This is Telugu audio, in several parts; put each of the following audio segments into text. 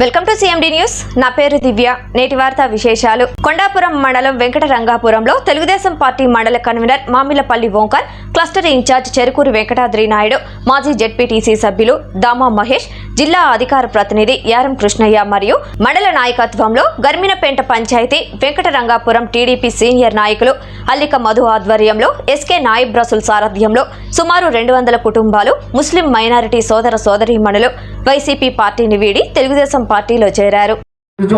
Welcome to CMD news నా పేరు దివ్య. నేటి వార్తా విశేషాలు. కొండాపురం మండలం వెంకటరంగాపురంలో తెలుగుదేశం పార్టీ మండల convenor Mamillapalli Omkar cluster in-charge Cherukuru Venkatadri Naidu మాజీ జెడ్పీటీసీ సభ్యులు దామా మహేష్ జిల్లా అధికార ప్రతినిధి యారం కృష్ణయ్య మరియు మండల నాయకత్వంలో గర్మినపేంట పంచాయతీ వెంకటరంగాపురం టీడీపీ సీనియర్ నాయకులు అల్లిక మధు ఆధ్వర్యంలో ఎస్కే నాయిబ్ రసుల్ సారథ్యంలో సుమారు రెండు వందల కుటుంబాలు ముస్లిం మైనారిటీ సోదర సోదరీమణులు వైసీపీ పార్టీని వీడి తెలుగుదేశం పార్టీలో చేరారు.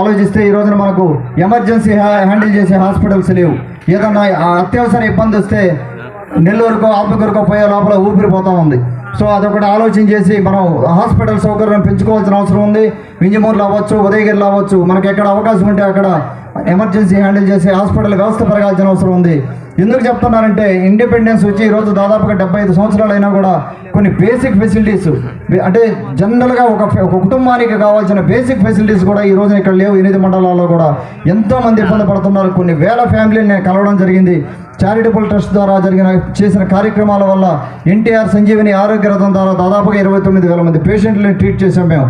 ఆలోచిస్తే ఈ రోజున మనకు ఎమర్జెన్సీ హ్యాండిల్ చేసే హాస్పిటల్స్ లేవు. ఏదన్నా ఆ అత్యవసర ఇబ్బంది వస్తే నెల్లూరుకో ఆత్మకూరుకో పోయే లోపల ఊపిరిపోతూ ఉంది. సో అదొకటి ఆలోచన చేసి మనం హాస్పిటల్ సౌకర్యం పెంచుకోవాల్సిన అవసరం ఉంది. వింజమూరులో అవ్వచ్చు ఉదయగిరిలో అవ్వచ్చు మనకి ఎక్కడ అవకాశం ఉంటే అక్కడ ఎమర్జెన్సీ హ్యాండిల్ చేసే హాస్పిటల్ వ్యవస్థ పెరగాల్సిన అవసరం ఉంది. ఎందుకు చెప్తున్నారంటే ఇండిపెండెన్స్ వచ్చి ఈ రోజు దాదాపుగా డెబ్బై ఐదు సంవత్సరాలు అయినా కూడా కొన్ని బేసిక్ ఫెసిలిటీస్ అంటే జనరల్గా ఒక ఒక కుటుంబానికి కావాల్సిన బేసిక్ ఫెసిలిటీస్ కూడా ఈ రోజున ఇక్కడ లేవు. ఎనిమిది మండలాల్లో కూడా ఎంతో మంది ఇబ్బంది పడుతున్నారు. కొన్ని వేల ఫ్యామిలీని నేను కలవడం జరిగింది. చారిటబుల్ ట్రస్ట్ ద్వారా జరిగిన చేసిన కార్యక్రమాల వల్ల ఎన్టీఆర్ సంజీవిని ఆరోగ్య రథం ద్వారా దాదాపుగా ఇరవై తొమ్మిది వేల మంది పేషెంట్లను ట్రీట్ చేసాం మేము.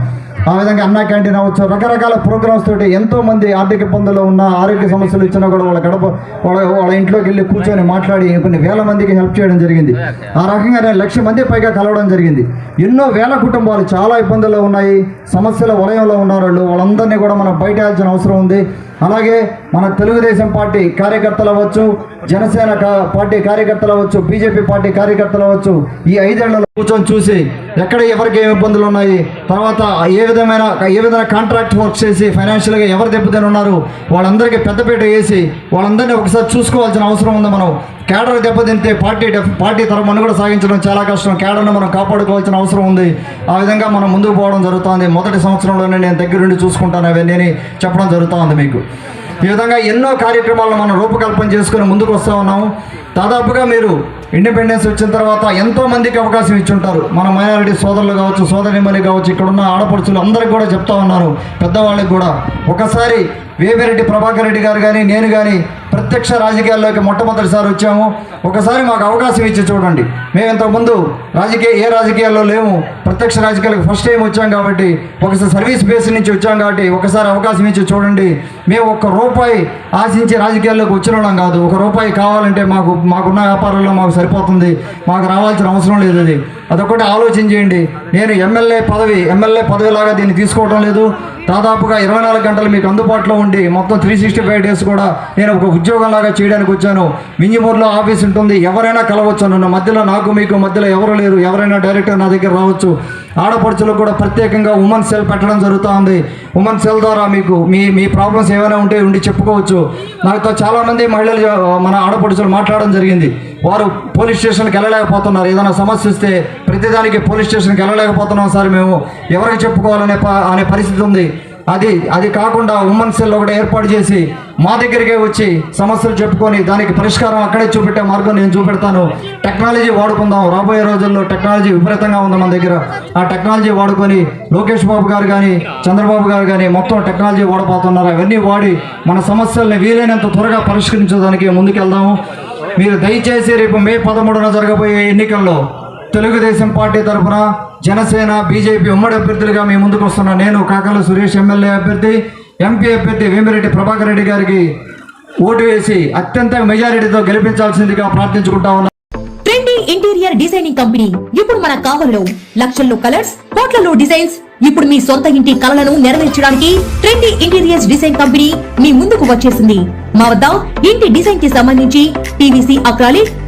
ఆ విధంగా అన్నా క్యాంటీన్ అవ్వచ్చు. రకరకాల ప్రోగ్రామ్స్ తోటి ఎంతో మంది ఆర్థిక ఇబ్బందులు ఉన్న ఆరోగ్య సమస్యలు ఇచ్చినా కూడా వాళ్ళ గడప వాళ్ళ వాళ్ళ ఇంట్లోకి వెళ్ళి కూర్చొని మాట్లాడి కొన్ని వేల మందికి హెల్ప్ చేయడం జరిగింది. ఆ రకంగా నేను లక్ష మంది పైగా కలవడం జరిగింది. ఎన్నో వేల కుటుంబాలు చాలా ఇబ్బందుల్లో ఉన్నాయి. సమస్యల వలయంలో ఉన్నారు వాళ్ళు వాళ్ళందరినీ కూడా మనం బయట వేయాల్సిన అవసరం ఉంది. అలాగే మన తెలుగుదేశం పార్టీ కార్యకర్తలు అవ్వచ్చు జనసేన పార్టీ కార్యకర్తలు అవ్వచ్చు బీజేపీ పార్టీ కార్యకర్తలు అవ్వచ్చు ఈ ఐదేళ్ళలో కూర్చొని చూసి ఎక్కడ ఎవరికి ఏమి ఇబ్బందులు ఉన్నాయి తర్వాత ఏ విధమైన ఏ విధమైన కాంట్రాక్ట్ వర్క్ చేసి ఫైనాన్షియల్గా ఎవరు దెబ్బతిని ఉన్నారు వాళ్ళందరికీ పెద్దపీట వేసి వాళ్ళందరినీ ఒకసారి చూసుకోవాల్సిన అవసరం ఉంది మనం. కేడర్ దెబ్బతింటే పార్టీ డెఫ్- పార్టీ తరం మనుగడ సాగించడం చాలా కష్టం. కేడర్ను మనం కాపాడుకోవాల్సిన అవసరం ఉంది. ఆ విధంగా మనం ముందుకు పోవడం జరుగుతుంది. మొదటి సంవత్సరంలోనే నేను దగ్గరుండి చూసుకుంటాను అవన్నీ అని చెప్పడం జరుగుతుంది మీకు. ఈ విధంగా ఎన్నో కార్యక్రమాలను మనం రూపకల్పన చేసుకుని ముందుకు వస్తూ ఉన్నాము. దాదాపుగా మీరు ఇండిపెండెన్స్ వచ్చిన తర్వాత ఎంతో మందికి అవకాశం ఇచ్చి ఉంటారు మన మైనారిటీ సోదరులు కావచ్చు సోదరిమణి కావచ్చు ఇక్కడ ఉన్న ఆడపడుచులు అందరికి కూడా చెప్తా ఉన్నాను పెద్దవాళ్ళకి కూడా. ఒకసారి వేమిరెడ్డి ప్రభాకర్ రెడ్డి గారు కానీ నేను కానీ ప్రత్యక్ష రాజకీయాల్లోకి మొట్టమొదటిసారి వచ్చాము. ఒకసారి మాకు అవకాశం ఇచ్చి చూడండి. మేము ఇంతకుముందు రాజకీయ ఏ రాజకీయాల్లో లేము. ప్రత్యక్ష రాజకీయాలకు ఫస్ట్ టైం వచ్చాం కాబట్టి ఒకసారి సర్వీస్ బేస్ నుంచి వచ్చాం కాబట్టి ఒకసారి అవకాశం ఇచ్చి చూడండి. మేము ఒక్క రూపాయి ఆశించి రాజకీయాల్లోకి వచ్చిన కాదు. ఒక రూపాయి కావాలంటే మాకు మాకున్న వ్యాపారాల్లో మాకు సరిపోతుంది. మాకు రావాల్సిన అవసరం లేదు అది. అదొకటి ఆలోచన చేయండి. నేను ఎమ్మెల్యే పదవి ఎమ్మెల్యే పదవిలాగా దీన్ని తీసుకోవడం లేదు. దాదాపుగా ఇరవై నాలుగు గంటలు మీకు అందుబాటులో ఉండి మొత్తం త్రీ సిక్స్టీ ఫైవ్ డేస్ కూడా నేను ఒక ఉద్యోగంలాగా చేయడానికి వచ్చాను. మింగిమూరులో ఆఫీస్ ఉంటుంది. ఎవరైనా కలవచ్చు నన్ను మధ్యలో నాకు మీకు మధ్యలో ఎవరు లేరు. ఎవరైనా డైరెక్టర్ నా దగ్గర రావచ్చు. ఆడపడుచులకు కూడా ప్రత్యేకంగా ఉమెన్ సెల్ పెట్టడం జరుగుతూ ఉంది ఉమెన్ సెల్ ద్వారా మీకు మీ మీ ప్రాబ్లమ్స్ ఏమైనా ఉంటే ఉండి చెప్పుకోవచ్చు. నాతో చాలామంది మహిళలు మన ఆడపడుచులు మాట్లాడడం జరిగింది. వారు పోలీస్ స్టేషన్కి వెళ్ళలేకపోతున్నారు. ఏదైనా సమస్య వస్తే ప్రతిదానికి పోలీస్ స్టేషన్కి వెళ్ళలేకపోతున్నాం సార్ మేము. ఎవరికి చెప్పుకోవాలనే ప- అనే పరిస్థితి ఉంది. అది అది కాకుండా ఉమెన్ సెల్ ఒకటి ఏర్పాటు చేసి మా దగ్గరికే వచ్చి సమస్యలు చెప్పుకొని దానికి పరిష్కారం అక్కడే చూపెట్టే మార్గం నేను చూపెడతాను. టెక్నాలజీ వాడుకుందాం. రాబోయే రోజుల్లో టెక్నాలజీ విపరీతంగా ఉంది మన దగ్గర. ఆ టెక్నాలజీ వాడుకొని లోకేష్ బాబు గారు కానీ చంద్రబాబు గారు కానీ మొత్తం టెక్నాలజీ వాడబోతున్నారు. అవన్నీ వాడి మన సమస్యల్ని వీలైనంత త్వరగా పరిష్కరించడానికి ముందుకెళ్దాము. మీరు దయచేసి రేపు మే పదమూడున జరగబోయే ఎన్నికల్లో తెలుగుదేశం పార్టీ తరఫున జనసేన బీజేపీ ఉమ్మడి అభ్యర్థులుగా మీ ముందుకు వస్తున్న నేను కాకల సురేష్ ఎమ్మెల్యే అభ్యర్థి ఎంపీ అభ్యర్థి వేమిరెడ్డి ప్రభాకర్ రెడ్డి గారికి ఓటు వేసి అత్యంత మెజారిటీతో గెలిపించాల్సిందిగా ప్రార్థించుకుంటా ఉన్నా ట్రెండీ ఇంటీరియర్ డిజైనింగ్ కంపెనీ. ఇప్పుడు మన కావల్లో లక్షల్లో కలర్స్ కోట్లలో డిజైన్స్. ఇప్పుడు మీ సొంత ఇంటి కలలను నెరవేర్చడానికి ట్రెండీ ఇంటీరియర్స్ డిజైన్ కంపెనీ మీ ముందుకు వచ్చేసింది. మా వద్ద ఇంటి డిజైన్కి సంబంధించి పీవీసీ అక్రాలిక్